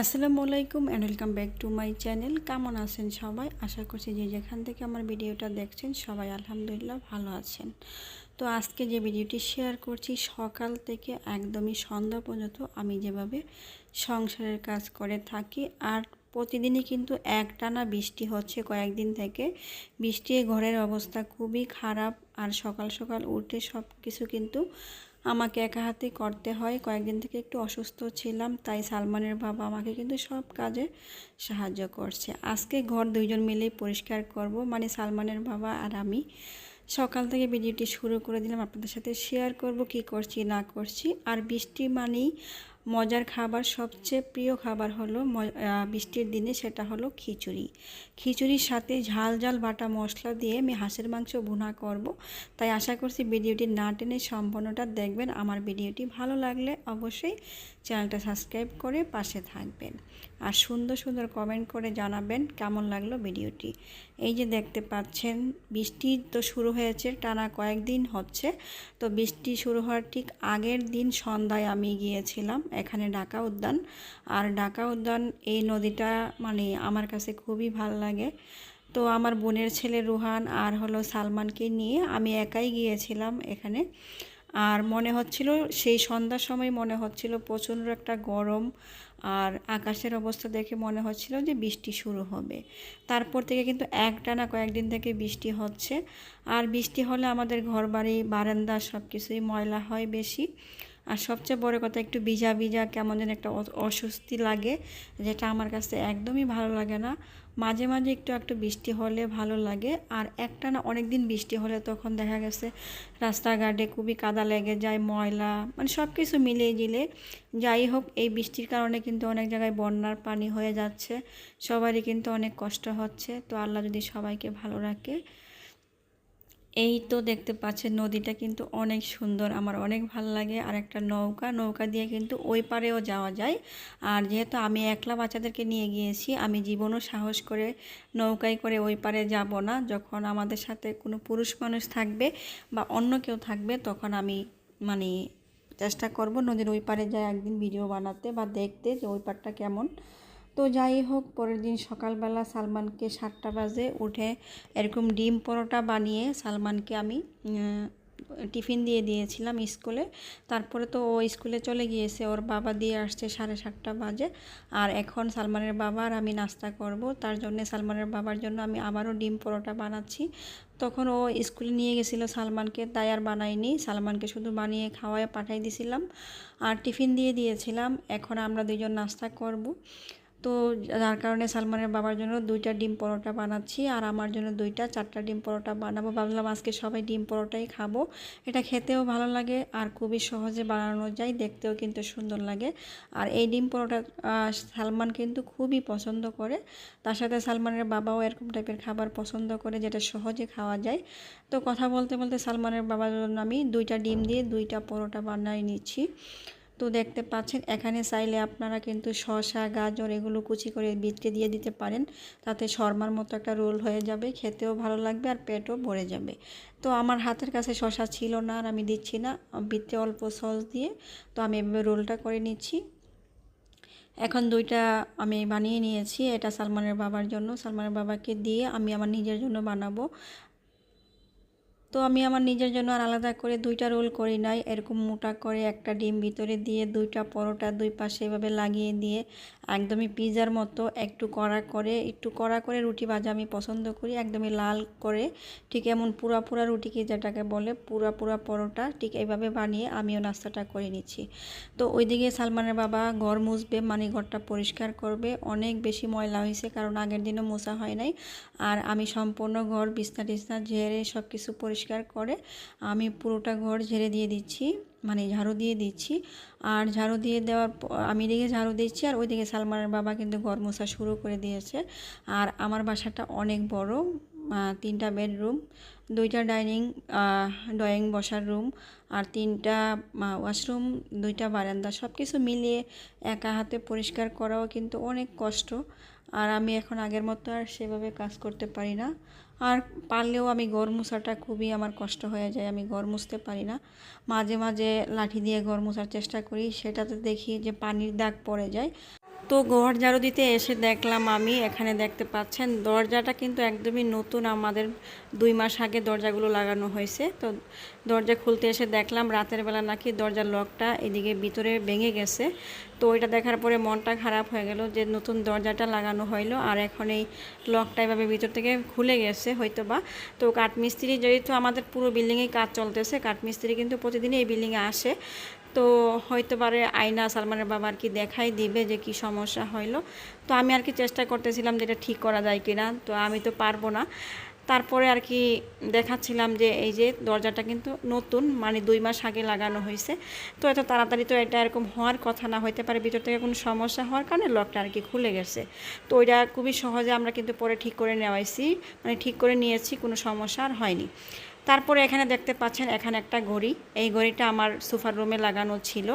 আসসালামু আলাইকুম and welcome back to my channel কেমন আছেন সবাই? আশা করছি যে যেখান থেকে আমার ভিডিওটা দেখছেন সবাই আলহামদুলিল্লাহ ভালো আছেন। তো আজকে যে ভিডিওটি শেয়ার করছি, সকাল থেকে একদমই সন্ধ্যা পর্যন্ত আমি যেভাবে সংসারের কাজ করে থাকি, আর প্রতিদিনই কিন্তু একটানা বৃষ্টি হচ্ছে কয়েকদিন থেকে। বৃষ্টি, ঘরের অবস্থা খুবই খারাপ, আর সকাল সকাল উঠে সব কিছু কিন্তু আমাকে একা হাতে করতে হয়। কয়েকদিন থেকে একটু অসুস্থ ছিলাম, তাই সালমানের বাবা আমাকে কিন্তু সব কাজে সাহায্য করছে। আজকে ঘর দুইজন মিলেই পরিষ্কার করব মানে সালমানের বাবা আর আমি। সকাল থেকে ভিডিওটি শুরু করে দিলাম, আপনাদের সাথে শেয়ার করব, কি করছি, না করছি। আর বৃষ্টি মানেই মজার খাবার সবচেয়ে প্রিয় খাবার হলো বৃষ্টির দিনে সেটা হলো খিচুড়ি। খিচুড়ির সাথে ঝাল ঝাল বাটা মশলা দিয়ে আমি হাঁসের মাংস ভুনা করব। তাই আশা করছি ভিডিওটি না টেনে সম্পূর্ণটা দেখবেন। আমার ভিডিওটি ভালো লাগলে অবশ্যই চ্যানেলটা সাবস্ক্রাইব করে পাশে থাকবেন। আর সুন্দর সুন্দর কমেন্ট করে জানাবেন কেমন লাগল ভিডিওটি। এই যে দেখতে পাচ্ছেন, বৃষ্টি তো শুরু হয়েছে, টানা কয়েকদিন হচ্ছে। তো বৃষ্টি শুরু হওয়ার ঠিক আগের দিন সন্ধ্যায় আমি গিয়েছিলাম, এখানে ঢাকা উদ্যান। আর ঢাকা উদ্যান, এই নদীটা মানে আমার কাছে খুবই ভালো লাগে। তো আমার বোনের ছেলে রুহান আর হলো সালমানকে নিয়ে আমি একাই গিয়েছিলাম এখানে। আর মনে হচ্ছিল, সেই সন্ধ্যার সময় মনে হচ্ছিল প্রচণ্ড একটা গরম আর আকাশের অবস্থা দেখে মনে হচ্ছিল যে বৃষ্টি শুরু হবে। তারপর থেকে কিন্তু একটা না কয়েকদিন থেকে বৃষ্টি হচ্ছে। আর বৃষ্টি হলে আমাদের ঘরবাড়ি, বারান্দা সব কিছুই ময়লা হয় বেশি। আর সবচেয়ে বড় কথা একটু ভিজা ভিজা কেমন যেন একটা অস্বস্তি লাগে, যেটা আমার কাছে একদমই ভালো লাগে না। মাঝে মাঝে একটু একটু বৃষ্টি হলে ভালো লাগে। আর একটা না অনেক দিন বৃষ্টি হলে তখন দেখা গেছে রাস্তাঘাটে খুবই কাদা লেগে যায়, ময়লা মানে সব কিছু মিলিয়ে জিলে যাই হোক, এই বৃষ্টির কারণে কিন্তু অনেক জায়গায় বন্যার পানি হয়ে যাচ্ছে। সবারই কিন্তু অনেক কষ্ট হচ্ছে। তো আল্লাহ যদি সবাইকে ভালো রাখে এই তো দেখতে পাচ্ছেন নদীটা কিন্তু অনেক সুন্দর, আমার অনেক ভালো লাগে। আর একটা নৌকা নৌকা দিয়ে কিন্তু ওই পারেও যাওয়া যায়। আর যেহেতু আমি একলা বাচ্চাদেরকে নিয়ে গিয়েছি, আমি জীবনও সাহস করে নৌকায় করে ওই পারে যাব না। যখন আমাদের সাথে কোনো পুরুষ মানুষ থাকবে বা অন্য কেউ থাকবে, তখন আমি মানে চেষ্টা করব নদীর ওই পারে যায় একদিন ভিডিও বানাতে বা দেখতে যে ওই পারটা কেমন। তো যাই হোক, পরের দিন সকালবেলা সালমানকে সাতটা বাজে উঠে এরকম ডিম পরোটা বানিয়ে সালমানকে আমি টিফিন দিয়ে দিয়েছিলাম স্কুলে। তারপরে তো ও স্কুলে চলে গিয়েছে, ওর বাবা দিয়ে আসছে সাড়ে সাতটা বাজে। আর এখন সালমানের বাবা আর আমি নাস্তা করব, তার জন্য সালমানের বাবার জন্য আমি আবারও ডিম পরোটা বানাচ্ছি। তখন ও স্কুলে নিয়ে গেছিল সালমানকে, তাই আর বানাইনি সালমানকে শুধু বানিয়ে খাওয়ায় পাঠাই দিছিলাম। আর টিফিন দিয়ে দিয়েছিলাম, এখন আমরা দুজন নাস্তা করব। তো যার কারণে সালমানের বাবার জন্য দুইটা ডিম পরোটা বানাচ্ছি আর আমার জন্য দুইটা, চারটা ডিম পরোটা বানাবো। ভাবলাম আজকে সবাই ডিম পরোটাই খাব। এটা খেতেও ভালো লাগে আর খুবই সহজে বানানো যায়, দেখতেও কিন্তু সুন্দর লাগে। আর এই ডিম পরোটা সালমান কিন্তু খুবই পছন্দ করে। তার সাথে সালমানের বাবাও এরকম টাইপের খাবার পছন্দ করে যেটা সহজে খাওয়া যায়। তো কথা বলতে বলতে সালমানের বাবার জন্য আমি দুইটা ডিম দিয়ে দুইটা পরোটা বানাই নিচ্ছি। তো দেখতে পাচ্ছেন, এখানে চাইলে আপনারা কিন্তু শসা, গাজর এগুলো কুচি করে বিটকে দিয়ে দিতে পারেন। তাতে শর্মার মতো একটা রোল হয়ে যাবে, খেতেও ভালো লাগবে আর পেটও ভরে যাবে। তো আমার হাতের কাছে শসা ছিল না আর আমি দিচ্ছি না বিটে অল্প সস দিয়ে। তো আমি এভাবে রোলটা করে নিচ্ছি। এখন দুইটা আমি বানিয়ে নিয়েছি, এটা সালমানের বাবার জন্য। সালমানের বাবাকে দিয়ে আমি আমার নিজের জন্য বানাবো। তো আমি আমার নিজের জন্য আর আলাদা করে দুইটা রোল করি নাই। এরকম মোটা করে একটা ডিম ভিতরে দিয়ে, দুইটা পরোটা দুই পাশে এভাবে লাগিয়ে দিয়ে, একদমই পিজার মতো একটু কড়া করে, একটু কড়া করে রুটি ভাজা আমি পছন্দ করি, একদমই লাল করে, ঠিক এমন পুরা পুরা রুটিকে যেটাকে বলে পুরা পুরা পরোটা, ঠিক এইভাবে বানিয়ে আমিও নাস্তাটা করে নিচ্ছি। তো ওইদিকে সালমানের বাবা ঘর মুছবে মানে ঘরটা পরিষ্কার করবে, অনেক বেশি ময়লা হয়েছে কারণ আগের দিনও মোছা হয় নাই। আর আমি সম্পূর্ণ ঘর, বিছনা টিছনা, ঝেড়ে সব কিছু পরিষ্কার পরিষ্কার করে আমি পুরোটা ঘর ঝেড়ে দিয়ে দিচ্ছি মানে ঝাড়ু দিয়ে দিচ্ছি। আর ঝাড়ু দিয়ে দেওয়ার আমি এদিকে ঝাড়ু দিচ্ছি আর ওইদিকে সালমানের বাবা কিন্তু ঘর মোছা শুরু করে দিয়েছে। আর আমার বাসাটা অনেক বড় তিনটা বেডরুম, দুইটা ডাইনিং ড্রয়িং বসার রুম আর তিনটা ওয়াশরুম, দুইটা বারান্দা। সব কিছু মিলিয়ে একা হাতে পরিষ্কার করাও কিন্তু অনেক কষ্ট। আর আমি এখন আগের মতো আর সেভাবে কাজ করতে পারি না। আর পারলেও আমি ঘর মুছাটা খুবই আমার কষ্ট হয়ে যায়, আমি ঘর মুছতে পারি না। মাঝে মাঝে লাঠি দিয়ে ঘর মোছার চেষ্টা করি, সেটাতে দেখি যে পানির দাগ পড়ে যায়। তো ঘর ঝাড়ু দিতে এসে দেখলাম আমি, এখানে দেখতে পাচ্ছেন দরজাটা কিন্তু একদমই নতুন, আমাদের দুই মাস আগে দরজাগুলো লাগানো হয়েছে। তো দরজা খুলতে এসে দেখলাম রাতের বেলা নাকি দরজার লকটা এদিকে ভিতরে ভেঙে গেছে। তো ওইটা দেখার পরে মনটা খারাপ হয়ে গেল যে নতুন দরজাটা লাগানো হইল আর এখন এই লকটা এভাবে ভিতর থেকে খুলে গেছে হয়তো বা তো কাঠমিস্ত্রি যেহেতু আমাদের পুরো বিল্ডিংয়েই কাজ চলতেছে, কাঠমিস্ত্রি কিন্তু প্রতিদিনই এই বিল্ডিংয়ে আসে। তো হয়তো পারে আয়না সালমানের বাবা আর কি দেখাই দিবে যে কি সমস্যা হইল। তো আমি আর কি চেষ্টা করতেছিলাম যে এটা ঠিক করা যায় কিনা, তো আমি তো পারব না। তারপরে আর কি দেখাচ্ছিলাম যে এই যে দরজাটা কিন্তু নতুন মানে দুই মাস আগে লাগানো হয়েছে। তো এত তাড়াতাড়ি তো এটা এরকম হওয়ার কথা না, হইতে পারে ভিতর থেকে কোনো সমস্যা হওয়ার কারণে লকটা আর কি খুলে গেছে। তো ওইটা খুবই সহজে আমরা কিন্তু পরে ঠিক করে নেওয়াইছি মানে ঠিক করে নিয়েছি, কোনো সমস্যা আর হয়নি। তারপরে এখানে দেখতে পাচ্ছেন এখানে একটা ঘড়ি। এই ঘড়িটা আমার সোফার রুমে লাগানো ছিল।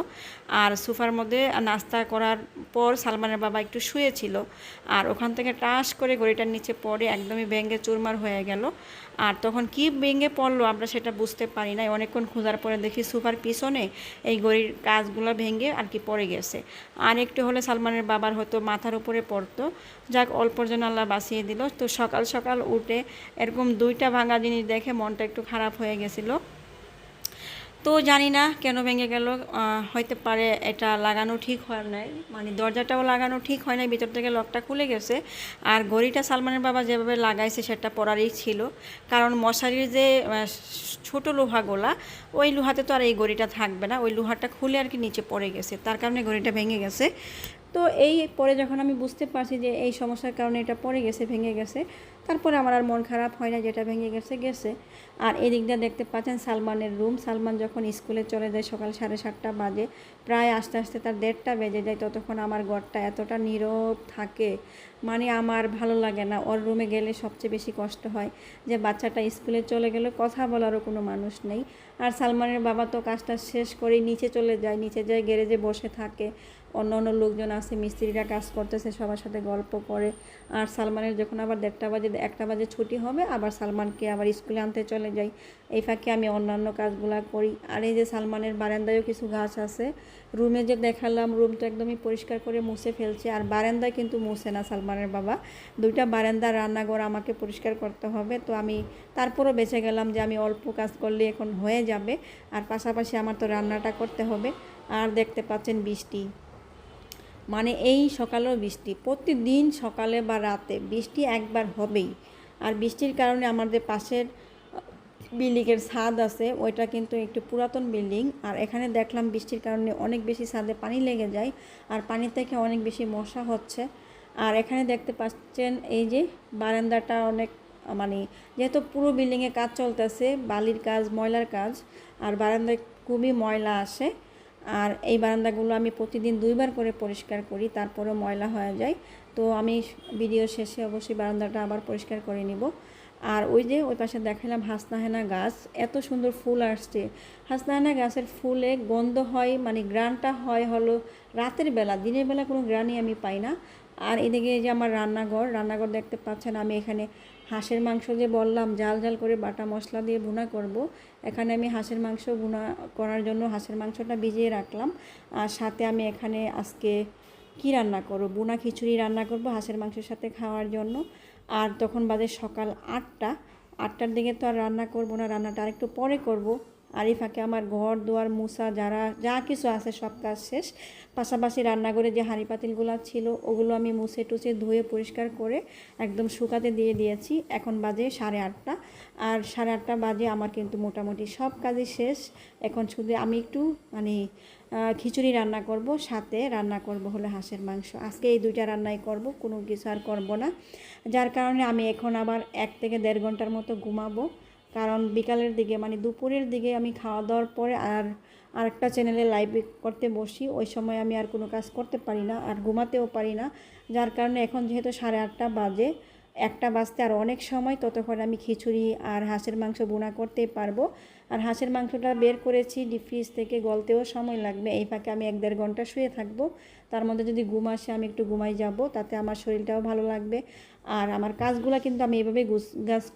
আর সোফার মধ্যে নাস্তা করার পর সালমানের বাবা একটু শুয়েছিল। আর ওখান থেকে টাস করে ঘড়িটার নিচে পড়ে একদমই ব্যাঙ্গে চুরমার হয়ে গেল। আর তখন কি ভেঙে পড়ল আমরা সেটা বুঝতে পারি না অনেকক্ষণ খোঁজার পরে দেখি সোফার পিছনে এই ঘড়ির কাজগুলো ভেঙে আর কি পড়ে গেছে। আর একটু হলে সালমানের বাবার হয়তো মাথার উপরে পড়তো। যাক অল্পর জন্য আল্লাহ বাঁচিয়ে দিল। তো সকাল সকাল উঠে এরকম দুইটা ভাঙা জিনিস দেখে মনটা একটু খারাপ হয়ে গেছিল। তো জানি না কেন ভেঙে গেল হয়তো পারে এটা লাগানো ঠিক হয় নাই। মানে দরজাটাও লাগানো ঠিক হয় নাই, ভিতর থেকে লকটা খুলে গেছে। আর ঘড়িটা সালমানের বাবা যেভাবে লাগাইছে সেটা পরারই ছিল। কারণ মশারির যে ছোট লোহাগুলা, ওই লোহাতে তো আর এই ঘড়িটা থাকবে না। ওই লোহাটা খুলে আর কি নিচে পড়ে গেছে। তার কারণে ঘড়িটা ভেঙে গেছে। তো এই পরে যখন আমি বুঝতে পারছি যে এই সমস্যার কারণে এটা পড়ে গেছে, ভেঙে গেছে তারপরে আমার আর মন খারাপ হয় না, যেটা ভেঙে গেছে গেছে। আর এদিক দিয়ে দেখতে পাচ্ছেন সালমানের রুম। সালমান যখন স্কুলে চলে যায় সকাল সাড়ে সাতটা বাজে, প্রায় আস্তে আস্তে তার দেড়টা বেজে যায়, ততক্ষণ আমার ঘরটা এতটা নীরব থাকে। মানে আমার ভালো লাগে না। ওর রুমে গেলে সবচেয়ে বেশি কষ্ট হয় যে বাচ্চাটা স্কুলে চলে গেলে কথা বলারও কোনো মানুষ নেই। আর সালমানের বাবা তো কাজটা শেষ করেই নিচে চলে যায়, নিচে যায় গ্যারেজে বসে থাকে। অন্য অন্য লোকজন আছে, মিস্ত্রিরা কাজ করতেছে, সবার সাথে গল্প করে। আর সালমানের যখন আবার দেড়টা বাজে, একটা বাজে ছুটি হবে, আবার সালমানকে আবার স্কুলে আনতে চলে যাই। এই ফাঁকে আমি অন্যান্য কাজগুলো করি। আর এই যে সালমানের বারান্দায়ও কিছু গাছ আছে। রুমে যে দেখালাম রুম তো একদমই পরিষ্কার করে মুছে ফেলছে। আর বারান্দায় কিন্তু মুছে না সালমানের বাবা। দুইটা বারান্দা, রান্নাঘর আমাকে পরিষ্কার করতে হবে। তো আমি তারপরও বেঁচে গেলাম যে আমি অল্প কাজ করলে এখন হয়ে যাবে। আর পাশাপাশি আমার তো রান্নাটা করতে হবে। আর দেখতে পাচ্ছেন বৃষ্টি। মানে এই সকালেও বৃষ্টি। প্রতিদিন সকালে বা রাতে বৃষ্টি একবার হবেই। আর বৃষ্টির কারণে আমাদের পাশের বিল্ডিংয়ের ছাদ আছে, ওইটা কিন্তু একটু পুরাতন বিল্ডিং। আর এখানে দেখলাম বৃষ্টির কারণে অনেক বেশি ছাদে পানি লেগে যায় আর পানি থেকে অনেক বেশি মশা হচ্ছে। আর এখানে দেখতে পাচ্ছেন এই যে বারান্দাটা অনেক মানে যেহেতু পুরো বিল্ডিংয়ে কাজ চলতেছে, বালির কাজ, ময়লার কাজ, আর বারান্দায় খুবই ময়লা আসে। আর এই বারান্দাগুলো আমি প্রতিদিন দুইবার করে পরিষ্কার করি, তারপরেও ময়লা হয়ে যায়। তো আমি ভিডিও শেষে অবশ্যই বারান্দাটা আবার পরিষ্কার করে নিব। আর ওই যে ওই পাশে দেখালাম হাসনাহেনা গাছ, এত সুন্দর ফুল আসছে। হাসনাহেনা গাছের ফুলে গন্ধ হয় মানে গ্রানটা হয় হলো রাতের বেলা, দিনের বেলা কোনো গ্রানই আমি পাই না। আর এদিকে যে আমার রান্নাঘর রান্নাঘর দেখতে পাচ্ছেন আমি এখানে হাঁসের মাংস যে বললাম, জাল জাল করে বাটা মশলা দিয়ে ভুনা করব। এখানে আমি হাঁসের মাংস ভুনা করার জন্য হাঁসের মাংসটা ভিজিয়ে রাখলাম। আর সাথে আমি এখানে আজকে কি রান্না করব? বুনা খিচুড়ি রান্না করব হাঁসের মাংসের সাথে খাওয়ার জন্য। আর তখন বাদে সকাল আটটা। আটটার দিকে তো আর রান্না করব না, রান্নাটা আরেকটু পরে করব। আর এই ফাঁকে আমার ঘর, দুয়ার, মুসা, যারা, যা কিছু আছে সব কাজ শেষ। পাশাপাশি রান্নাঘরে যে হাঁড়ি পাতিলগুলো ছিল, ওগুলো আমি মুছে টুছে ধুয়ে পরিষ্কার করে একদম শুকাতে দিয়ে দিয়েছি। এখন বাজে সাড়ে আটটা। আর সাড়ে আটটা বাজে আমার কিন্তু মোটামুটি সব কাজই শেষ। এখন শুধু আমি একটু মানে খিচুড়ি রান্না করব, সাথে রান্না করব হলো হাঁসের মাংস। আজকে এই দুইটা রান্নাই করব, কোনো কিছু আর করব না। যার কারণে আমি এখন আবার এক থেকে দেড় ঘণ্টার মতো ঘুমাবো। কারণ বিকালের দিকে মানে দুপুরের দিকে আমি খাওয়া দাওয়ার পরে আর আরেকটা চ্যানেলে লাইভ করতে বসি, ওই সময় আমি আর কোনো কাজ করতে পারি না আর ঘুমাতেও পারি না। যার কারণে এখন যেহেতু সাড়ে আটটা বাজে, একটা বাজতে আর অনেক সময়, ততক্ষণ আমি খিচুড়ি আর হাঁসের মাংস বোনা করতেই পারব। আর হাঁসের মাংসটা বের করেছি ডিপ ফ্রিজ থেকে গলতেও সময় লাগবে, এই ফাঁকে আমি এক দেড় ঘণ্টা শুয়ে থাকব। তার মধ্যে যদি ঘুম আসে, আমি একটু ঘুমাই যাব, তাতে আমার শরীরটাও ভালো লাগবে। আর আমার কাজগুলো কিন্তু আমি এভাবে গুছ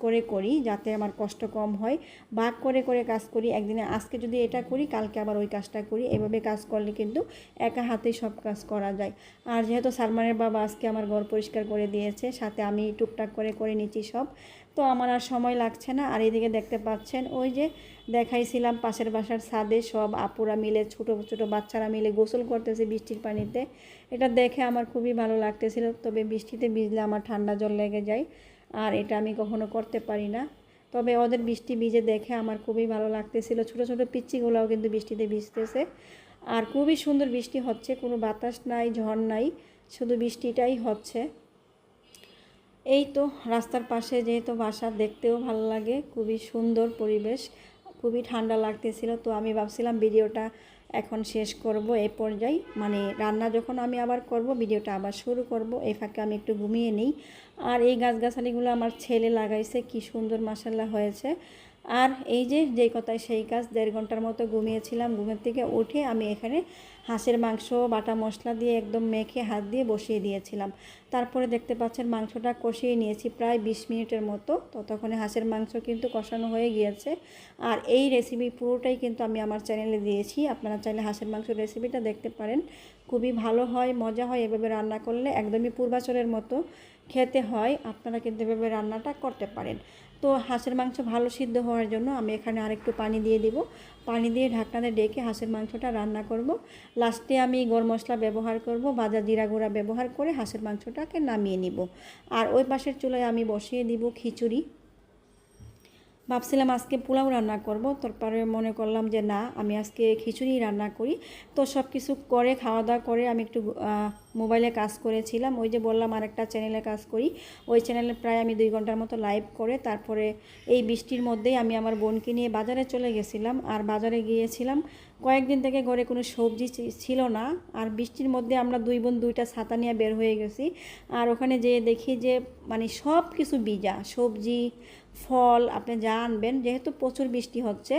করে করি যাতে আমার কষ্ট কম হয়। ভাগ করে করে কাজ করি। একদিনে আজকে যদি এটা করি, কালকে আবার ওই কাজটা করি। এভাবে কাজ করলে কিন্তু একা হাতেই সব কাজ করা যায়। আর যেহেতু সালমানের বাবা আজকে আমার ঘর পরিষ্কার করে দিয়েছে, সাথে আমি টুকটাক করে করে নিচ্ছি সব। তো আমার আর সময় লাগছে না। আর এদিকে দেখতে পাচ্ছেন, ওই যে দেখাইছিলাম পাশের বাসার ছাদে সব আপুরা মিলে, ছোট ছোট বাচ্চারা মিলে গোসল করতেছে বৃষ্টির পানিতে। এটা দেখে আমার খুবই ভালো লাগতেছিল। তবে বৃষ্টিতে ভিজলে আমার ঠান্ডা জল লেগে যায়, আর এটা আমি কখনো করতে পারি না। তবে ওদের বৃষ্টি ভিজে দেখে আমার খুবই ভালো লাগতেছিল। ছোটো ছোটো পিচ্চিগুলোও কিন্তু বৃষ্টিতে ভিজতেছে। আর খুবই সুন্দর বৃষ্টি হচ্ছে, কোনো বাতাস নাই, ঝড় নাই, শুধু বৃষ্টিটাই হচ্ছে। এই তো রাস্তার পাশে যেহেতু বাসা, দেখতেও ভালো লাগে, খুবই সুন্দর পরিবেশ, খুবই ঠান্ডা লাগতেছিল। তো আমি ভাবছিলাম ভিডিওটা এখন শেষ করব এ পর্যায়ে। মানে রান্না যখন আমি আবার করব, ভিডিওটা আবার শুরু করব এই ফাঁকে আমি একটু ঘুমিয়ে নিই। আর এই গাছগাছালিগুলো আমার ছেলে লাগাইছে, কি সুন্দর মাসাল্লা হয়েছে। আর এই যে, যেই কথায় সেই কাজ দেড় ঘণ্টার মতো ঘুমিয়েছিলাম, ঘুমের থেকে উঠে আমি এখানে হাঁসের মাংস, বাটা মশলা দিয়ে একদম মেখে হাত দিয়ে বসিয়ে দিয়েছিলাম। তারপরে দেখতে পাচ্ছেন মাংসটা কষিয়ে নিয়েছি প্রায় বিশ মিনিটের মতো। ততক্ষণে হাঁসের মাংস কিন্তু কষানো হয়ে গিয়েছে। আর এই রেসিপি পুরোটাই কিন্তু আমি আমার চ্যানেলে দিয়েছি। আপনারা চাইলে হাঁসের মাংস রেসিপিটা দেখতে পারেন। খুবই ভালো হয়, মজা হয় এভাবে রান্না করলে। একদমই পূর্বাচলের মতো খেতে হয়। আপনারা কিন্তু এভাবে রান্নাটা করতে পারেন। তো হাঁসের মাংস ভালো সিদ্ধ হওয়ার জন্য আমি এখানে আরেকটু পানি দিয়ে দিব। পানি দিয়ে ঢাকনাতে ডেকে হাঁসের মাংসটা রান্না করব। লাস্টে আমি গরম মশলা ব্যবহার করব, ভাজা জিরা গুঁড়া ব্যবহার করে হাঁসের মাংসটাকে নামিয়ে নিব। আর ওই পাশের চুলায় আমি বসিয়ে দিব খিচুড়ি। ভাবছিলাম আজকে পোলাও রান্না করব, তারপরে মনে করলাম যে না, আমি আজকে খিচুড়ি রান্না করি। তো সব কিছু করে, খাওয়া দাওয়া করে আমি একটু মোবাইলে কাজ করেছিলাম। ওই যে বললাম আরেকটা চ্যানেলে কাজ করি। ওই চ্যানেলে প্রায় আমি দুই ঘণ্টার মতো লাইভ করে তারপরে এই বৃষ্টির মধ্যেই আমি আমার বোনকে নিয়ে বাজারে চলে গেছিলাম। আর বাজারে গিয়েছিলাম। কয়েকদিন থেকে ঘরে কোনো সবজি ছিল না। আর বৃষ্টির মধ্যে আমরা দুই বোন দুইটা ছাতা নিয়ে বের হয়ে গেছি। আর ওখানে যেয়ে দেখি যে মানে সব কিছু বিজা সবজি, ফল, আপনি যা আনবেন, যেহেতু প্রচুর বৃষ্টি হচ্ছে,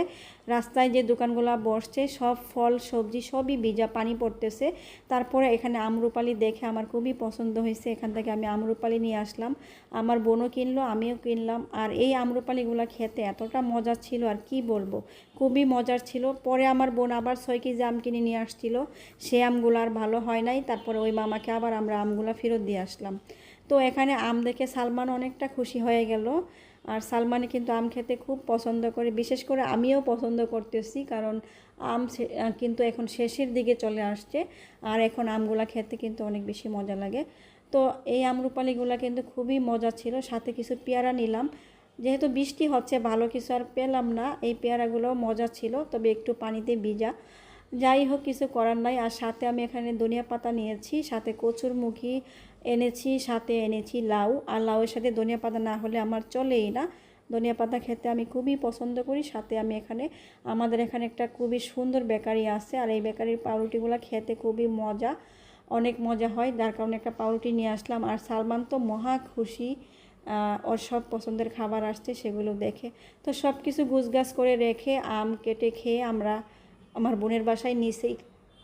রাস্তায় যে দোকানগুলো বসছে, সব ফল, সবজি সবই বীজা পানি পড়তেছে। তারপরে এখানে আমরুপালি দেখে আমার খুবই পছন্দ হয়েছে। এখান থেকে আমি আমরুপালি নিয়ে আসলাম। আমার বোনও কিনলো, আমিও কিনলাম। আর এই আমরুপালিগুলো খেতে এতটা মজা ছিল, আর কি বলব? খুবই মজার ছিল। পরে আমার বোন আবার ছয় কেজি আম কিনে নিয়ে আসছিল, সে আমগুলো আর ভালো হয় নাই। তারপরে ওই মামাকে আবার আমরা আমগুলো ফেরত দিয়ে আসলাম। তো এখানে আম দেখে সালমান অনেকটা খুশি হয়ে গেল। আর সালমানে কিন্তু আম খেতে খুব পছন্দ করে। বিশেষ করে আমিও পছন্দ করতেছি, কারণ আম কিন্তু এখন শেষের দিকে চলে আসছে। আর এখন আমগুলা খেতে কিন্তু অনেক বেশি মজা লাগে। তো এই আমরুপালিগুলা কিন্তু খুবই মজা ছিল। সাথে কিছু পেয়ারা নিলাম। যেহেতু বৃষ্টি হচ্ছে, ভালো কিছু আর পেলাম না। এই পেয়ারাগুলো মজা ছিল, তবে একটু পানিতে ভিজা। যাই হোক, কিছু করার নাই। আর সাথে আমি এখানে ধনিয়া পাতা নিয়েছি, সাথে কচুর মুখি এনেছি, সাথে এনেছি লাউ। আর লাউয়ের সাথে ধনিয়া পাতা না হলে আমার চলেই না। ধনিয়া পাতা খেতে আমি খুবই পছন্দ করি। সাথে আমি এখানে, আমাদের এখানে একটা খুবই সুন্দর বেকারি আছে আর এই বেকারির পাউরুটিগুলো খেতে খুবই মজা, অনেক মজা হয়। যার কারণে একটা পাউরুটি নিয়ে আসলাম। আর সালমান তো মহা খুশি ওর সব পছন্দের খাবার আসছে সেগুলো দেখে। তো সব কিছু গুছগাছ করে রেখে, আম কেটে খেয়ে আমরা আমার বোনের বাসায় নিচেই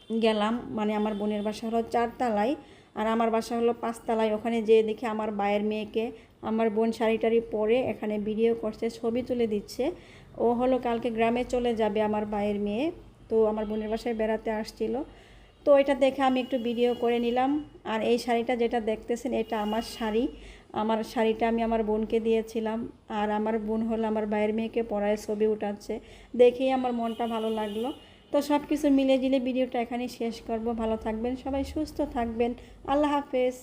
গেলাম। মানে আমার বোনের বাসা হলো চারতলায় আর আমার বাসা হলো পাঁচতলায়। ওখানে যেয়ে দেখে আমার বায়ের মেয়েকে আমার বোন শাড়ি টাড়ি পরে এখানে ভিডিও করছে, ছবি তুলে দিচ্ছে। ও হলো কালকে গ্রামে চলে যাবে আমার বায়ের মেয়ে। তো আমার বোনের বাসায় বেড়াতে আসছিল। তো এটা দেখে আমি একটু ভিডিও করে নিলাম। আর এই শাড়িটা যেটা দেখতেছেন, এটা আমার শাড়ি। আমার শাড়িটা আমি আমার বোনকে দিয়েছিলাম। আর আমার বোন হলো আমার বাইরের মেয়েকে পড়ায় ছবি উঠাচ্ছে। দেখেই আমার মনটা ভালো লাগল। তো সব কিছু মিলে জিলে ভিডিওটা এখানেই শেষ করব। ভালো থাকবেন সবাই, সুস্থ থাকবেন। আল্লাহ হাফেজ।